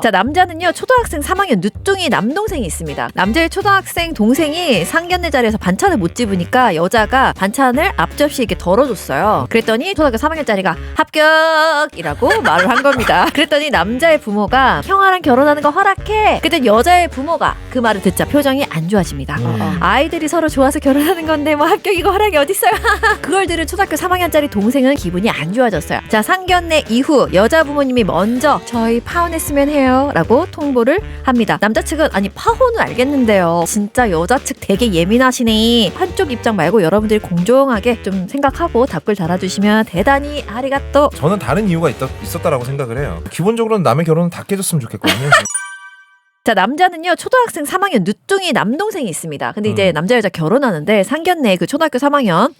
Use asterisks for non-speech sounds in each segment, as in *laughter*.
자 남자는요 초등학생 3학년 늦둥이 남동생이 있습니다. 남자의 초등학생 동생이 상견례 자리에서 반찬을 못 집으니까 여자가 반찬을 앞접시에 이렇게 덜어줬어요. 그랬더니 초등학교 3학년짜리가 합격이라고 *laughs* 말을 한 겁니다. 그랬더니 남자의 부모가 형아랑 결혼하는 거 허락해. 그때 여자의 부모가 그 말을 듣자 표정이 안 좋아집니다. 음. 아이들이 서로 좋아서 결혼하는 건데 뭐 합격이고 허락이 어딨어요? *laughs* 그걸 들은 초등학교 3학년짜리 동생은 기분이 안 좋아졌어요. 자 상견례 이후 여자 부모님이 먼저 저희 파혼했으면 해요 라고 통보를 합니다. 남자 측은 아니 파혼은 알겠는데요. 진짜 여자 측 되게 예민하시네. 한쪽 입장 말고 여러분들이 공정하게 좀 생각하고 답글 달아주시면 대단히 아리가또. 저는 다른 이유가 있다, 있었다라고 생각을 해요. 기본적으로는 남의 결혼은 다 깨졌으면 좋겠거든요. *laughs* 자 남자는요 초등학생 3학년 늦둥이 남동생이 있습니다. 근데 이제 음. 남자 여자 결혼하는데 상견례 그 초등학교 3학년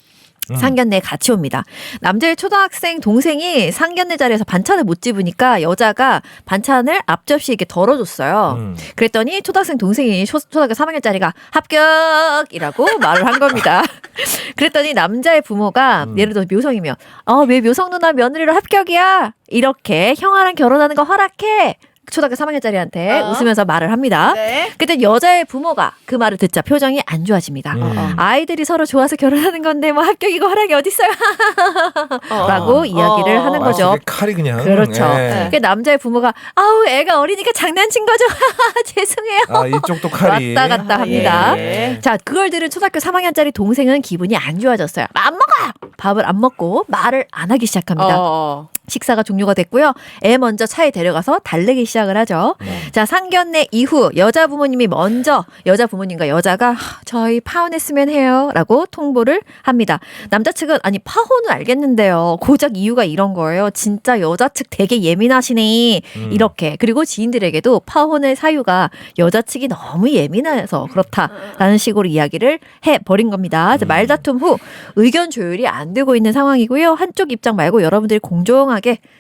음. 상견례 같이 옵니다. 남자의 초등학생 동생이 상견례 자리에서 반찬을 못 집으니까 여자가 반찬을 앞접시에 이렇게 덜어줬어요. 음. 그랬더니 초등학생 동생이 초, 초등학교 3학년짜리가 합격이라고 *laughs* 말을 한 겁니다. *laughs* 그랬더니 남자의 부모가 음. 예를 들어 묘성이면 어 왜 묘성 누나 며느리로 합격이야 이렇게 형아랑 결혼하는 거 허락해 초등학교 3학년짜리한테 어. 웃으면서 말을 합니다. 네. 그때 여자의 부모가 그 말을 듣자 표정이 안 좋아집니다. 음. 아이들이 서로 좋아서 결혼하는 건데 뭐 합격이고 허락이 어딨어요? *laughs* 어. 라고 이야기를 하는 아, 거죠. 칼이 그냥. 그렇죠. 예. 그 남자의 부모가 아우 애가 어리니까 장난친 거죠. *laughs* 죄송해요. 아 이쪽도 칼이. 왔다 갔다 합니다. 예. 자, 그걸 들은 초등학교 3학년짜리 동생은 기분이 안 좋아졌어요. 안 먹어요. 밥을 안 먹고 말을 안 하기 시작합니다. 어. 식사가 종료가 됐고요. 애 먼저 차에 데려가서 달래기 시작을 하죠. 네. 자, 상견례 이후 여자 부모님이 먼저 여자 부모님과 여자가 하, 저희 파혼했으면 해요 라고 통보를 합니다. 남자 측은 아니 파혼은 알겠는데요. 고작 이유가 이런 거예요. 진짜 여자 측 되게 예민하시네. 음. 이렇게 그리고 지인들에게도 파혼의 사유가 여자 측이 너무 예민해서 그렇다라는 식으로 이야기를 해 버린 겁니다. 자, 음. 말다툼 후 의견 조율이 안 되고 있는 상황이고요. 한쪽 입장 말고 여러분들이 공정하게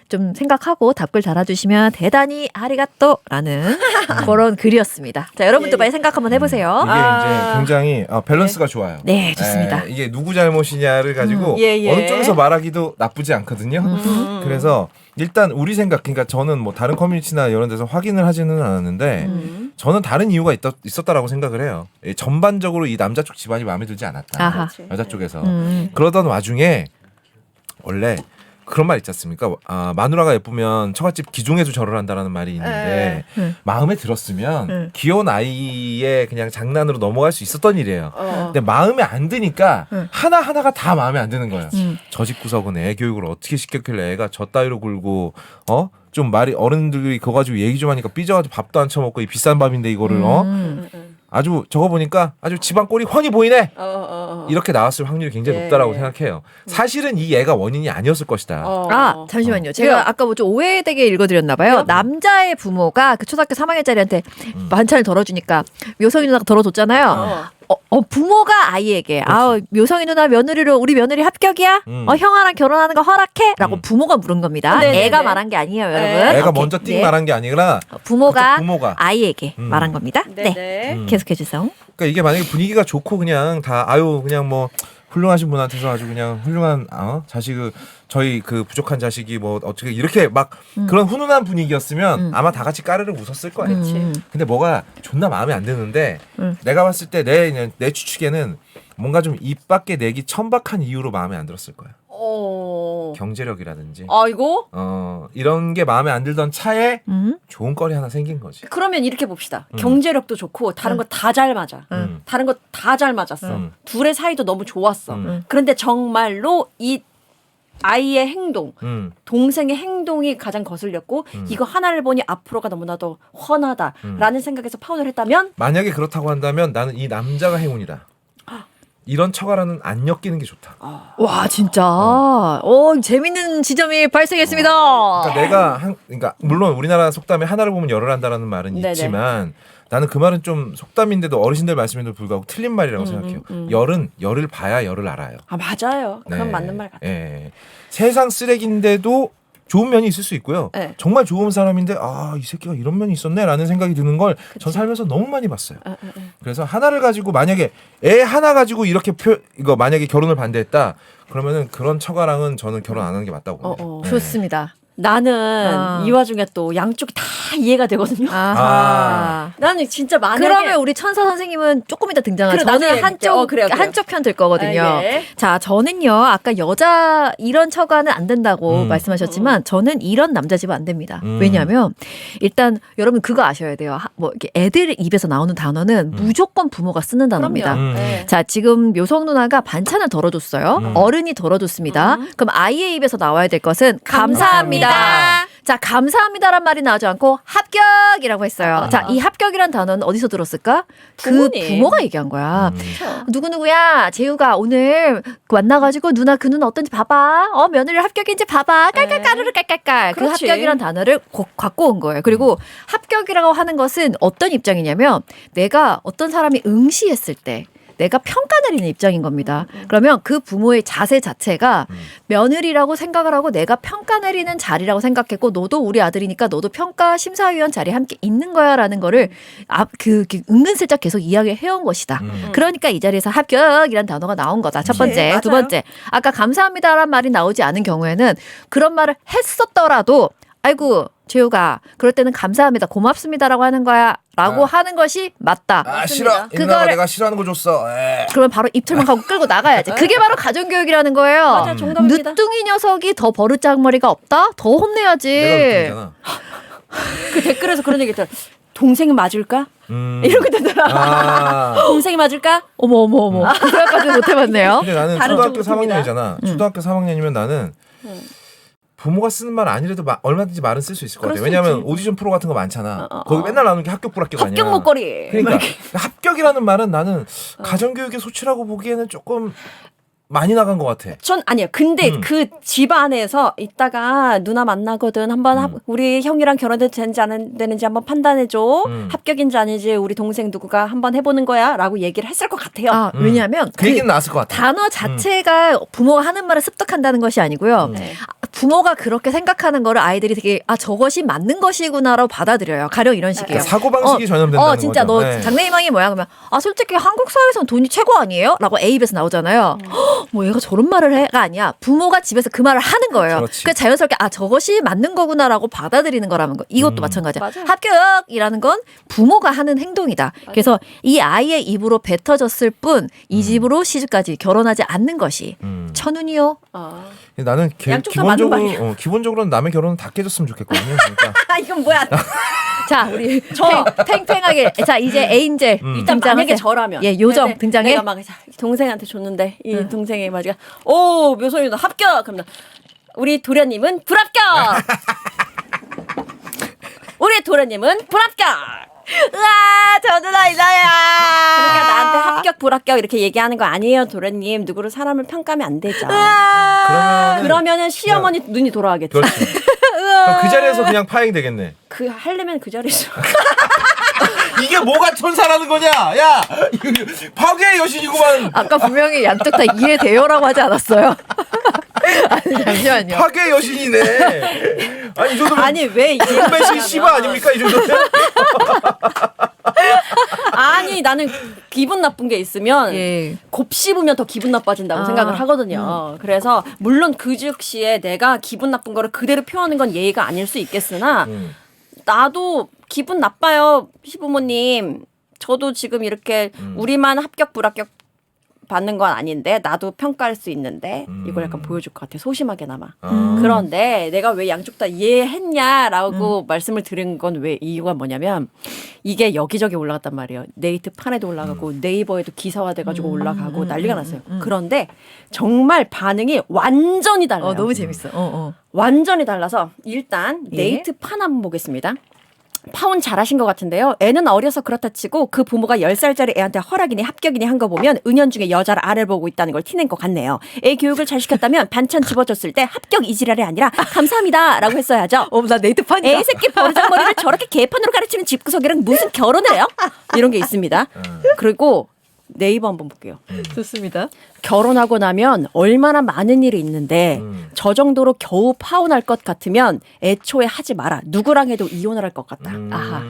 좀 생각하고 답글 달아주시면 대단히 아리가또라는 *laughs* 그런 글이었습니다. 자, 여러분도 예. 많이 생각 한번 해보세요. 이게 아. 이제 굉장히 어, 밸런스가 좋아요. 네, 좋습니다. 예, 이게 누구 잘못이냐를 가지고 음. 예, 예. 어느 쪽에서 말하기도 나쁘지 않거든요. 음. 그래서 일단 우리 생각, 그러니까 저는 뭐 다른 커뮤니티나 이런 데서 확인을 하지는 않았는데 음. 저는 다른 이유가 있다, 있었다라고 생각을 해요. 예, 전반적으로 이 남자 쪽 집안이 마음에 들지 않았다. 아하. 여자 쪽에서 음. 그러던 와중에 원래 그런 말 있지 않습니까? 아, 마누라가 예쁘면 처갓집 기중에도 절을 한다라는 말이 있는데 네. 마음에 들었으면 네. 귀여운 아이의 그냥 장난으로 넘어갈 수 있었던 일이에요. 어. 근데 마음에 안 드니까 응. 하나 하나가 다 마음에 안 드는 거예요. 음. 저 집 구석은 애 교육을 어떻게 시켰길래 애가 저 따위로 굴고 어? 좀 말이 어른들이 그거 가지고 얘기 좀 하니까 삐져가지고 밥도 안 처먹고 이 비싼 밥인데 이거를 어? 아주 저거 보니까 아주 집안 꼴이 훤히 보이네. 어, 어, 어. 이렇게 나왔을 확률이 굉장히 예. 높다라고 생각해요. 사실은 이 애가 원인이 아니었을 것이다. 어. 아 잠시만요. 제가 왜요? 아까 뭐 좀 오해되게 읽어드렸나 봐요. 왜요? 남자의 부모가 그 초등학교 3학년짜리한테 음. 반찬을 덜어주니까 묘성이 누나가 덜어줬잖아요. 어. 어, 어, 부모가 아이에게 아 묘성이 누나 며느리로 우리 며느리 합격이야? 음. 어 형아랑 결혼하는 거 허락해?라고 음. 부모가 물은 겁니다. 아, 네네네. 애가 말한 게 아니에요, 여러분. 네. 애가 오케이. 먼저 띵 네. 말한 게 아니라 부모가 그쪽 부모가. 아이에게 음. 말한 겁니다. 네. 네, 네. 음. 계속해 주세요. 그러니까 이게 만약에 분위기가 좋고 그냥 다 아유 그냥 뭐 훌륭하신 분한테서 아주 그냥 훌륭한 어? 자식을 저희 그 부족한 자식이 뭐 어떻게 이렇게 막 그런 훈훈한 분위기였으면 음. 아마 다 같이 까르르 웃었을 거예요. 음. 근데 뭐가 존나 마음에 안 드는데 음. 내가 봤을 때 내 내 추측에는 뭔가 좀 입 밖에 내기 천박한 이유로 마음에 안 들었을 거야. 어. 경제력이라든지 아이고. 어 이런 게 마음에 안 들던 차에 음. 좋은 거리 하나 생긴 거지. 그러면 이렇게 봅시다. 음. 경제력도 좋고 다른 음. 거다 잘 맞아. 음. 다른 거 다 잘 맞았어. 음. 둘의 사이도 너무 좋았어. 음. 그런데 정말로 이 아이의 행동, 음. 동생의 행동이 가장 거슬렸고 음. 이거 하나를 보니 앞으로가 너무나도 훤하다라는 생각에서 파혼을 했다면 만약에 그렇다고 한다면 나는 이 남자가 행운이다. 이런 처가라는 안 엮이는 게 좋다. 와 진짜, 어 재밌는 지점이 발생했습니다. 그러니까 내가 한, 그러니까 물론 우리나라 속담에 하나를 보면 열을 한다라는 말은 네네. 있지만 나는 그 말은 좀 속담인데도 어르신들 말씀에도 불구하고 틀린 말이라고 음, 생각해요. 음, 음. 열은 열을 봐야 열을 알아요. 아 맞아요. 그건 네. 맞는 말 같아요. 예. 세상 쓰레기인데도 좋은 면이 있을 수 있고요. 네. 정말 좋은 사람인데 아 이 새끼가 이런 면이 있었네라는 생각이 드는 걸 전 살면서 너무 많이 봤어요. 아, 아, 아. 그래서 하나를 가지고 만약에 애 하나 가지고 이렇게 표 이거 만약에 결혼을 반대했다 그러면은 그런 처가랑은 저는 결혼 안 하는 게 맞다고 어, 봅니다. 어. 네. 좋습니다. 나는 아. 이 와중에 또 양쪽이 다 이해가 되거든요. 아하. 나는 진짜 만약에 그러면 우리 천사 선생님은 조금 이따 등장하죠. 그래, 저는 한쪽 어, 그래요, 그래요. 한쪽 편들 거거든요. 아, 예. 자, 저는요. 아까 여자 이런 처가는 안 된다고 음. 말씀하셨지만 저는 이런 남자 집은 안 됩니다. 음. 왜냐하면 일단 여러분 그거 아셔야 돼요. 하- 뭐 이렇게 애들 입에서 나오는 단어는 무조건 부모가 쓰는 단어입니다. 음. 네. 자, 지금 묘성 누나가 반찬을 덜어줬어요. 음. 어른이 덜어줬습니다. 음. 그럼 아이의 입에서 나와야 될 것은 감사합니다. 감사합니다. 자, 감사합니다란 말이 나오지 않고 합격이라고 했어요. 아. 자, 이 합격이란 단어는 어디서 들었을까? 그 부모님. 부모가 얘기한 거야. 음. 누구누구야, 재우가 오늘 그 만나가지고 누나 그 눈 어떤지 봐봐. 어, 며느리 합격인지 봐봐. 깔깔까르르 깔깔깔. 그. 합격이란 단어를 고- 갖고 온 거예요. 그리고 합격이라고 하는 것은 어떤 입장이냐면 내가 어떤 사람이 응시했을 때 내가 평가 내리는 입장인 겁니다. 그러면 그 부모의 자세 자체가 며느리라고 생각을 하고 내가 평가 내리는 자리라고 생각했고 너도 우리 아들이니까 너도 평가 심사위원 자리에 함께 있는 거야라는 거를 앞, 그, 그 은근슬쩍 계속 이야기 해온 것이다. 음. 그러니까 이 자리에서 합격이란 단어가 나온 거다. 첫 번째. 네, 두. 번째. 아까 감사합니다란 말이 나오지 않은 경우에는 그런 말을 했었더라도 아이고, 재우가 그럴 때는 감사합니다. 고맙습니다라고 하는 거야. 라고 아. 하는 것이 맞다. 아 맞습니다. 싫어. 누나가 그거를- 내가 싫어하는 거 줬어. 에. 그러면 바로 입틀만 하고 끌고 나가야지. 그게 바로 가정교육이라는 거예요. 맞아 정답입니다. 늦둥이 녀석이 더 버릇장머리가 없다? 더 혼내야지. 내가. *laughs* 그 댓글에서 그런 얘기 있더라. 동생은 맞을까? 음. 이렇게 되더라. 아. *laughs* 동생이 맞을까? 어머 어머 어머. 그 생각까지 못 해봤네요. 근데 나는 다른 초등학교 쪽으로 틉니다. 3학년이잖아. 초등학교 3학년이면 나는 부모가 쓰는 말 아니라도 마- 얼마든지 말은 쓸 수 있을 것 그럴 같아. 수 왜냐면 있지. 오디션 프로 같은 거 많잖아. 어, 어, 거기 어. 맨날 나오는 게 합격 불합격 아니야. 합격 목걸이. 그러니까 합격이라는 말은 나는 가정교육의 소치라고 보기에는 조금 많이 나간 것 같아. 전 아니에요. 근데 음. 그 집안에서 이따가 누나 만나거든. 한번 합- 음. 우리 형이랑 결혼해도 되는지 안 되는지 한번 판단해줘. 음. 합격인지 아닌지 우리 동생 누구가 한번 해보는 거야 라고 얘기를 했을 것 같아요. 아 음. 왜냐하면 그 얘기는 나왔을 것 같아. 단어 자체가 부모가 하는 말을 습득한다는 것이 아니고요. 네. 부모가 그렇게 생각하는 거를 아이들이 되게 아 저것이 맞는 것이구나라고 받아들여요. 가령 이런 식이에요. 그러니까 사고 방식이 전염된다는 어 진짜 거죠. 너 네. 장래희망이 뭐야 그러면 아 솔직히 한국 사회에선 돈이 최고 아니에요?라고 A 입에서 나오잖아요. 음. 헉, 뭐 얘가 저런 말을 해가 아니야. 부모가 집에서 그 말을 하는 거예요. 그렇지. 그 자연스럽게 아 저것이 맞는 거구나라고 받아들이는 거라는 거. 이것도 음. 마찬가지야. 맞아요. 합격이라는 건 부모가 하는 행동이다. 그래서 이 아이의 입으로 뱉어졌을 뿐이 집으로 시집까지 결혼하지 않는 것이 음. 천운이요. 아. 나는 개- 기본적으로. 어, 기본적으로는 남의 결혼은 다 깨졌으면 좋겠거든요. 그러니까 아 *laughs* 이건 뭐야? *laughs* 자 우리 저. 탱탱하게. 자 이제 에인젤 음. 일단 등장하세요. 만약에 저라면. 예 요정 근데 등장해. 내가 막 동생한테 줬는데 이 동생이 맞아 오 묘소리 너 합격! 그러면 우리 도련님은 불합격! *laughs* 우리 도련님은 불합격 으아 저 누나 이나야. 그러니까 나한테 합격 불합격 이렇게 얘기하는 거 아니에요 도련님 누구를 사람을 평가하면 안 되죠 그러면은 그러면은 시어머니 눈이 돌아가겠죠. *laughs* 그럼 그 자리에서 그냥 파행 되겠네. 그 하려면 그 자리에서 *laughs* 이게 뭐가 천사라는 거냐? 야, 이거 파괴의 여신이구만. 아까 분명히 양쪽 다 이해돼요라고 하지 않았어요? *laughs* 아니 *laughs* 잠시만요. 파괴의 여신이네. 아니 이 정도면 아니 왜 이게 인매신 시바 아닙니까 이 정도면? *laughs* 아니 나는 기분 나쁜 게 있으면 예. 곱씹으면 더 기분 나빠진다고 아, 생각을 하거든요. 그래서 물론 그 즉시에 내가 기분 나쁜 거를 그대로 표하는 건 예의가 아닐 수 있겠으나 음. 나도 기분 나빠요 시부모님. 저도 지금 이렇게 음. 우리만 합격 불합격 받는 건 아닌데 나도 평가할 수 있는데 이걸 약간 음. 보여줄 것 같아 소심하게나마. 아. 그런데 내가 왜 양쪽 다 이해했냐라고 음. 말씀을 드린 건 왜 이유가 뭐냐면 이게 여기저기 올라갔단 말이에요. 네이트 판에도 올라가고 음. 네이버에도 기사화돼가지고 올라가고 난리가 났어요. 그런데 정말 반응이 완전히 달라요. 어 너무 재밌어. 어 어. 완전히 달라서 일단 예. 네이트 판 한번 보겠습니다. 파혼 잘하신 것 같은데요. 애는 어려서 그렇다 치고 그 부모가 10살짜리 애한테 허락이니 합격이니 한 거 보면 은연중에 여자를 아래 보고 있다는 걸 티낸 것 같네요. 애 교육을 잘 시켰다면 반찬 집어줬을 때 합격 이지랄이 아니라 감사합니다 라고 했어야죠. 어 나 네이트 판이다. 애 새끼 버르장머리를 저렇게 개판으로 가르치는 집구석이랑 무슨 결혼을 해요? 이런 게 있습니다. 그리고 네이버 한번 볼게요. 좋습니다. 결혼하고 나면 얼마나 많은 일이 있는데 음. 저 정도로 겨우 파혼할 것 같으면 애초에 하지 마라. 누구랑 해도 이혼을 할 것 같다. 음. 아하.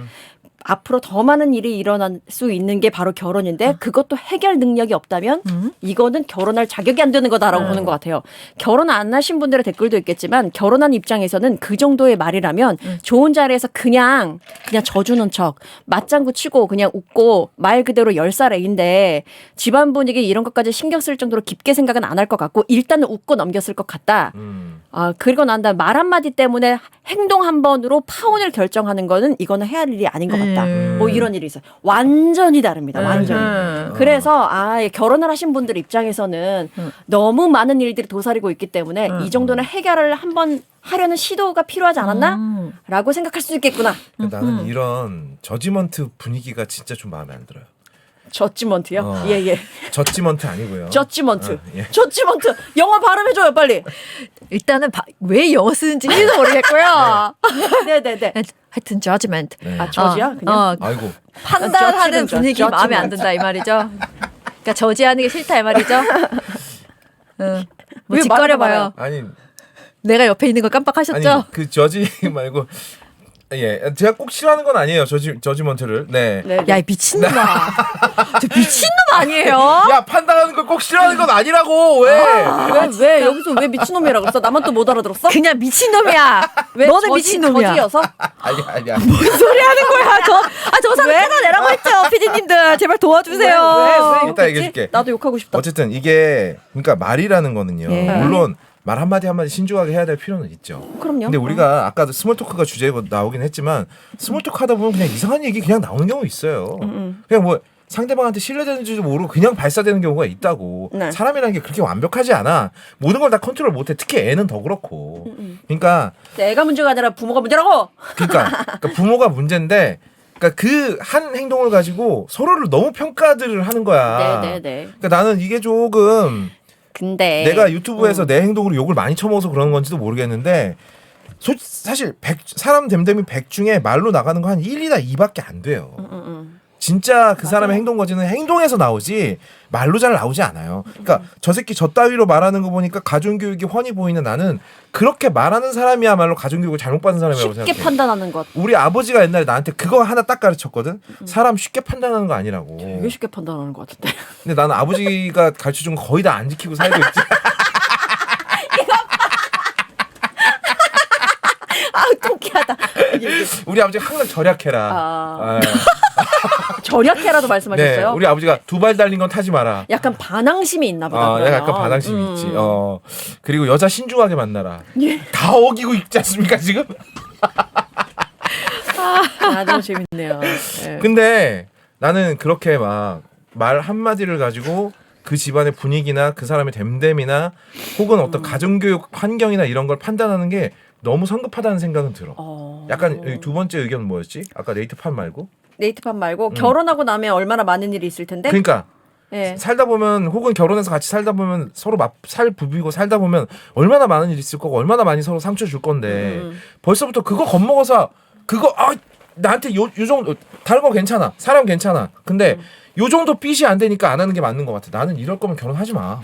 앞으로 더 많은 일이 일어날 수 있는 게 바로 결혼인데 그것도 해결 능력이 없다면 음. 이거는 결혼할 자격이 안 되는 거다라고 네. 보는 것 같아요. 결혼 안 하신 분들의 댓글도 있겠지만 결혼한 입장에서는 그 정도의 말이라면 음. 좋은 자리에서 그냥 그냥 져주는 척 맞장구 치고 그냥 웃고 말 그대로 열 살 애인데 집안 분위기 이런 것까지 신경 쓸 정도로 깊게 생각은 안 할 것 같고 일단은 웃고 넘겼을 것 같다. 음. 아, 그리고 난 다음 말 한마디 때문에 행동 한 번으로 파혼을 결정하는 거는 이거는 해야 할 일이 아닌 것 같 다. 음. 뭐 이런 일이 있어요. 완전히 다릅니다. 완전히. 음. 그래서 아, 예, 결혼을 하신 분들 입장에서는 음. 너무 많은 일들이 도사리고 있기 때문에 이 정도는 해결을 한번 하려는 시도가 필요하지 않았나? 음. 라고 생각할 수 있겠구나. 그러니까 나는 이런 저지먼트 분위기가 진짜 좀 마음에 안 들어요. 저지먼트요? 어. 예, 예. 저지먼트 아니고요. 저지먼트. 어, 예. 저지먼트. 영어 발음해줘요, 빨리. 일단은 바- 왜 영어 쓰는지 는 모르겠고요. *laughs* 네네네. 하여튼 judgment. 네. 아, 저지야? 그냥? 어, 아이고. 판단하는 저지는 분위기 저- 마음에 안 든다 이 말이죠. 그러니까 저지하는 게 싫다 이 말이죠. *laughs* 응. 뭐왜 짓거려봐요. 아니 내가 옆에 있는 거 깜빡하셨죠? 아니 그 저지 말고 예 제가 꼭 싫어하는 건 아니에요 저지 저지먼트를 네. 네. 야, 이 미친놈아. 저 미친놈 아니에요? 야 판단하는 걸 꼭 싫어하는 건 아니라고 왜? 왜, 왜 여기서 왜 미친놈이라고 그랬어? 나만 또 못 알아들었어? 그냥 미친놈이야. 왜 너는 저지- 미친놈이야. 저지여서? 아니 아니야. 뭔 소리 하는 거야? 저, 아, 저 사람 끊어내라고 했죠. 피디님들. 제발 도와주세요. 왜, 왜, 왜 이따 욕했지? 얘기해줄게. 나도 욕하고 싶다. 어쨌든 이게 그러니까 말이라는 거는요. 예. 물론 말 한마디 한마디 신중하게 해야 될 필요는 있죠. 그럼요. 근데 우리가 아까도 스몰 토크가 주제로 나오긴 했지만 스몰 토크 하다 보면 그냥 이상한 얘기 그냥 나오는 경우 있어요. 음, 그냥 뭐 상대방한테 신뢰되는지도 모르고 그냥 발사되는 경우가 있다고. 네. 사람이라는 게 그렇게 완벽하지 않아. 모든 걸 다 컨트롤 못해. 특히 애는 더 그렇고. 음, 그러니까 애가 문제가 아니라 부모가 문제라고. 그러니까, 그러니까 부모가 문제인데 그러니까 그 한 행동을 가지고 서로를 너무 평가들을 하는 거야. 네 네 네. 그러니까 나는 이게 조금 근데 내가 유튜브에서 음. 내 행동으로 욕을 많이 쳐먹어서 그런 건지도 모르겠는데 소, 사실 100, 사람 됨됨이 100 중에 말로 나가는 거 한 1, 2나 2밖에 안 돼요. 음, 음. 진짜 그 사람의 행동 거지는 행동에서 나오지 말로 잘 나오지 않아요. 그러니까 저 새끼 저 따위로 말하는 거 보니까 가정교육이 훤히 보이는 나는 그렇게 말하는 사람이야말로 가정교육을 잘못 받은 사람이라고 쉽게 생각해. 판단하는 것. 우리 아버지가 옛날에 나한테 그거 하나 딱 가르쳤거든. 사람 쉽게 판단하는 거 아니라고. 되게 쉽게 판단하는 것 같은데. 근데 나는 아버지가 가르쳐 준 거 거의 다 안 지키고 살고 있지. *laughs* 아, 통쾌하다. *laughs* 우리 아버지가 항상 절약해라. 아. 아, *laughs* 절약해라도 네, 말씀하셨어요. 우리 아버지가 두 발 달린 건 타지 마라. 약간 반항심이 있나 보다. 어, 그러면. 약간 반항심이 음. 있지. 어. 그리고 여자 신중하게 만나라. 예. 다 어기고 있지 않습니까, 지금? *laughs* 아, 너무 재밌네요. 예. 근데 나는 그렇게 막 말 한마디를 가지고 그 집안의 분위기나 그 사람의 됨됨이나 혹은 음. 어떤 가정교육 환경이나 이런 걸 판단하는 게 너무 성급하다는 생각은 들어. 어. 약간 이두 번째 의견 뭐였지? 아까 네이트판 말고? 네이트판 말고 결혼하고 나면 얼마나 많은 일이 있을 텐데. 그러니까 예. 살다 보면 혹은 결혼해서 같이 살다 보면 서로 막 살 부비고 살다 보면 얼마나 많은 일이 있을 거고 얼마나 많이 서로 상처 줄 건데 음. 벌써부터 그거 겁먹어서 그거 아 나한테 요, 요 정도 다른 거 괜찮아 사람 괜찮아 근데 음. 요 정도 삐이 안 되니까 안 하는 게 맞는 것 같아 나는 이럴 거면 결혼하지 마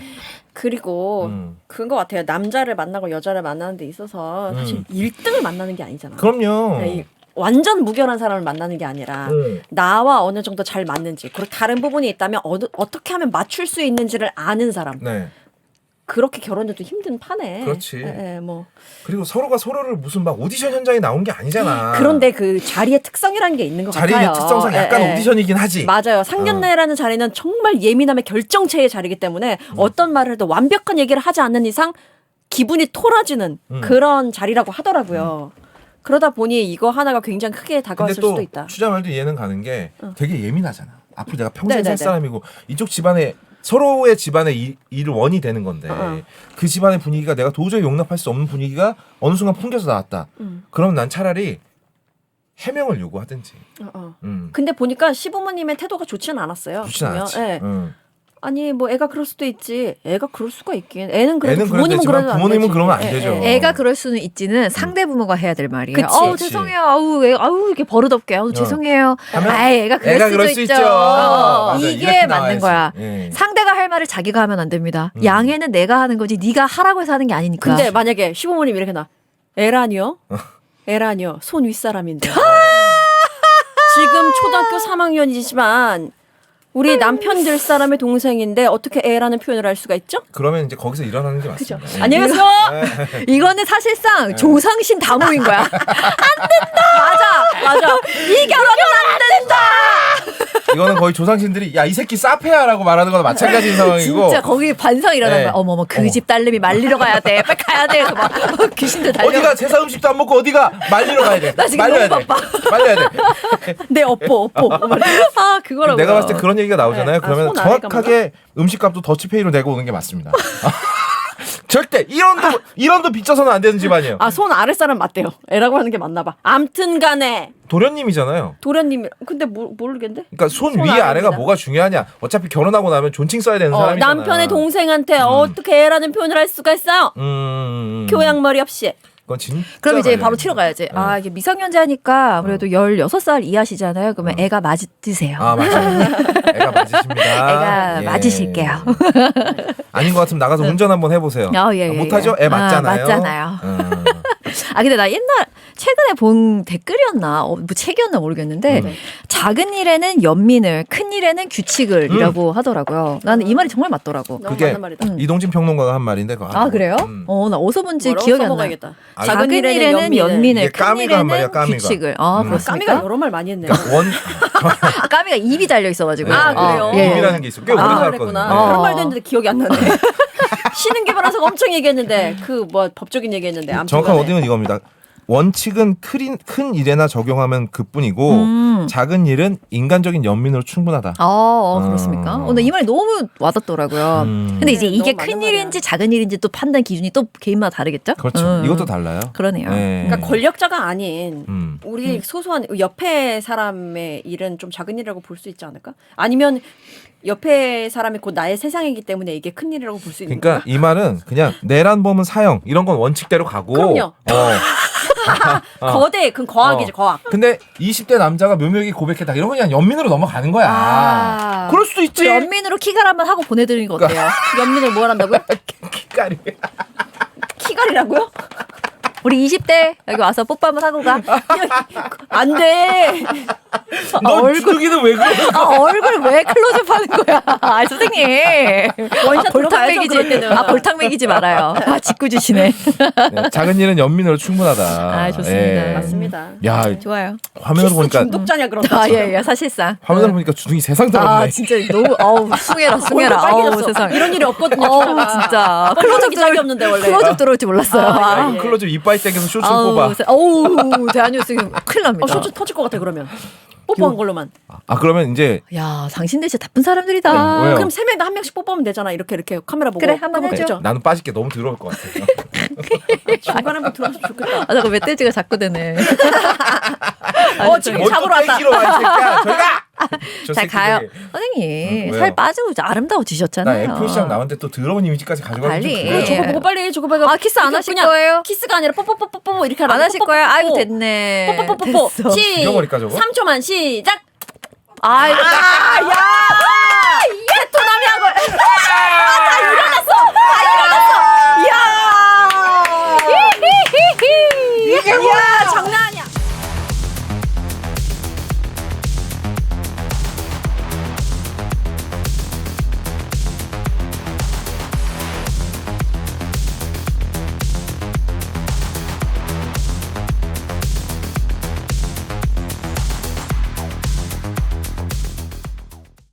그리고 음. 그런 것 같아요. 남자를 만나고 여자를 만나는 데 있어서 사실 음. 1등을 만나는 게 아니잖아. 그럼요 네, 이 완전 무결한 사람을 만나는 게 아니라 음. 나와 어느 정도 잘 맞는지 그리고 다른 부분이 있다면 어, 어떻게 하면 맞출 수 있는지를 아는 사람 네 그렇게 결혼해도 힘든 판에 그렇지. 예, 예, 뭐 그리고 서로가 서로를 무슨 막 오디션 현장에 나온 게 아니잖아 그런데 그 자리의 특성이라는 게 있는 것 자리의 같아요. 특성상 예, 약간 예. 오디션이긴 하지 맞아요. 상견례라는 자리는 정말 예민함의 결정체의 자리이기 때문에 음. 어떤 말을 해도 완벽한 얘기를 하지 않는 이상 기분이 토라지는 음. 그런 자리라고 하더라고요. 그러다 보니 이거 하나가 굉장히 크게 근데 다가왔을 또 수도 있다. 추자 말도 이해는 가는 게 되게 예민하잖아. 앞으로 내가 평생 네네네. 살 사람이고 이쪽 집안에 서로의 집안의 일, 원이 되는 건데 어. 그 집안의 분위기가 내가 도저히 용납할 수 없는 분위기가 어느 순간 풍겨서 나왔다. 음. 그럼 난 차라리 해명을 요구하든지. 어, 어. 음. 근데 보니까 시부모님의 태도가 좋지는 않았어요. 좋진 보면. 않지. 예. 응. 아니 뭐 애가 그럴 수도 있지. 애가 그럴 수가 있긴. 애는 그래도 애는 부모님은 그러면 안 부모님은 되지. 그러면 안 예, 되죠. 예. 애가 그럴 수는 있지는 상대 부모가 해야 될 말이에요. 그치. 아우 그치. 죄송해요. 아우 애, 아우 이렇게 버릇없게. 아우 죄송해요. 하면 아 애가 그럴 애가 수도 그럴 수 있죠. 있죠. 어, 맞아, 이게 맞는 나와야지. 거야. 예. 상대가 할할 말을 자기가 하면 안 됩니다. 음. 양해는 내가 하는 거지 네가 하라고 해서 하는 게 아니니까. 근데 만약에 시부모님 이렇게 나 에라니요? *laughs* 에라니요. 손 윗사람인데. 지금 초등학교 3학년이지만 우리 남편 될 사람의 동생인데 어떻게 애라는 표현을 할 수가 있죠? 그러면 이제 거기서 일어나는 게? 맞습니다. 예. 안녕하세요. 이거는 사실상 네. 조상신 다모인 거야. *laughs* 안 된다. 맞아, 맞아. 이 결혼은 안 된다. 이거는 거의 조상신들이 야 이 새끼 사페야라고 말하는 거나 마찬가지인 상황이고 진짜 거기 반성 일어난 네. 거야. 어머머 그. 집 딸내미 말리러 가야 돼. 빨리 가야 돼. 그래서 막 *laughs* 귀신들 달려. 어디가 제사 음식도 안 먹고 어디가 말리러 가야 돼. *laughs* 나 지금 말려야 너무 돼. 말려야 돼. *laughs* 내 업보 업보. 아 그거라고. 내가 봤을 때 그런 얘기가 나오잖아요. 네. 아, 그러면 손 아래가 정확하게 음식값도 더치페이로 내고 오는 게 맞습니다. 절대 1원도 1원도 빚져서는 안 되는 집안이에요. 아 손 아랫사람 맞대요. 애라고 하는 게 맞나 봐. 암튼간에 도련님이잖아요. 도련님 근데 모, 모르겠는데? 그러니까 손, 손 위. 아래가 뭐가 중요하냐? 어차피 결혼하고 나면 존칭 써야 되는 어, 사람이잖아. 남편의 동생한테 어떻게 애라는 표현을 할 수가 있어요? 음, 음, 음. 교양머리 없이. 그건 진짜. 그럼 이제. 바로 치러 가야지. 아, 이게 미성년자니까 아무래도 16살 이하시잖아요. 그러면 애가 맞으세요. 아 맞아요. 애가 맞으십니다. *laughs* 애가 예. 맞으실게요. 아닌 것 같으면 나가서 운전 한번 해보세요. 어, 예, 예, 못하죠? 예. 애 맞잖아요. 아, 맞잖아요. 음. 아, 근데 나 옛날, 최근에 본 댓글이었나, 어, 뭐 책이었나 모르겠는데, 음. 작은 일에는 연민을, 큰 일에는 규칙을 이라고 하더라고요. 나는 이 말이 정말 맞더라고. 너무 그게 말이다. 이동진 평론가가 한 말인데. 그거 아, 그래요? 음. 어, 나 어디서 본지 기억이 안 나. 아, 작은 일에는 연민을, 큰 말이야, 일에는 까미가. 규칙을. 아, 음. 그렇습니까? 까미가 여러 말 많이 했네요. 그러니까 원 아, *laughs* 까미가 입이 달려 있어가지고. 아, 그래요? 어, 예. 입이라는 게 있어. 꽤 오래 아, 살았거든요. 그랬구나. 어. 그런 말도 했는데 기억이 안 나네. *laughs* 쉬는 게 많아서 엄청 얘기했는데 그 뭐 법적인 얘기했는데 암튼 정확한 간에. 워딩은 이겁니다. 원칙은 큰, 큰 일에나 적용하면 그뿐이고 음. 작은 일은 인간적인 연민으로 충분하다. 어, 어, 그렇습니까? 음. 오늘 이 말이 너무 와닿더라고요. 음. 근데 이제 네, 이게 너무 맞는 큰. 일인지 작은 일인지 또 판단 기준이 또 개인마다 다르겠죠? 그렇죠. 음. 이것도 달라요. 그러네요. 네. 그러니까 권력자가 아닌 음. 우리 소소한 옆에 사람의 일은 좀 작은 일이라고 볼 수 있지 않을까? 아니면 옆에 사람이 곧 나의 세상이기 때문에 이게 큰 일이라고 볼 수 있는 그러니까 이 말은 그냥 내란 범은 사형 이런 건 원칙대로 가고. 그럼요. 어. 거야? *laughs* 거대 그 거학이죠 어. 거학. 근데 20대 남자가 묘묘하게 고백했다 이런 건 그냥 연민으로 넘어가는 거야. 아. 그럴 수도 있지. 그 연민으로 키갈 한번 하고 보내드리는 거 어때요? 연민을 뭘 한다고요? *laughs* 키까리. 키갈이라고요? 우리 20대 여기 와서 뽀뽀 한번 하고 가. *laughs* 안 돼. 너 얼굴- 주둥이는 왜 그래? 아, 얼굴 왜 클로즈업 하는 거야? 아, 선생님. 원샷 아, 볼탕 먹이지. 아, 볼탕 먹이지 말아요. 아, 짓궂 주시네. 네, 작은 일은 연민으로 충분하다. 아, 좋습니다. 예. 맞습니다. 야 좋아요. 화면으로 키스 보니까 중독자냐 그런다. 아, 예, 예, 사실상. 화면으로 보니까 주둥이 세상 아, 더럽네. 진짜 너무, 어우, 숭해라, 숭해라. *laughs* 얼굴 어우. 세상. 이런 일이 없거든요. 어우. 진짜. 클로즈업 클로즈업 짝이 없는데 원래. 클로즈업 들어올 줄 몰랐어요. 아, 아, 예. 클로즈 이빨 땡겨서 쇼츠 뽑아. 세- 어우, 대한뉴스 큰일 납니다. 어, 쇼츠 터질 것 같아 그러면. 뽀뽀한 걸로만. 아 그러면 이제 야, 당신들 진짜 나쁜 사람들이다. 네? 그럼 세명다한 명씩 뽀뽀하면 되잖아. 이렇게 이렇게 카메라 보고. 그래, 한번 해줘. 나는 빠질게 너무 더러울 것 같아. *laughs* *laughs* 중간에 한번 들어가면 좋겠다. 아, 잠깐 멧돼지가 자꾸 되네. *laughs* 어, 지금 뭘 잡으러 또 왔다. 가! 저 자, 새끼들이. 가요. 선생님, 음, 왜요? 살 빠지고 이제 나 아름다워지셨잖아요. 애플 시장 나왔는데 또 더러운 이미지까지 가져가면 빨리. 그래요. 저거 보고 빨리 저거 보고. 아, 키스 안 하실 그냥 거예요? 키스가 아니라 뽀뽀뽀뽀뽀 이렇게 안 하실 거예요? 아이고. 됐네. 뽀뽀뽀뽀. 됐어. 시. 죽여버릴까, 저거? 3초만 시작. 아이고, 아, 야.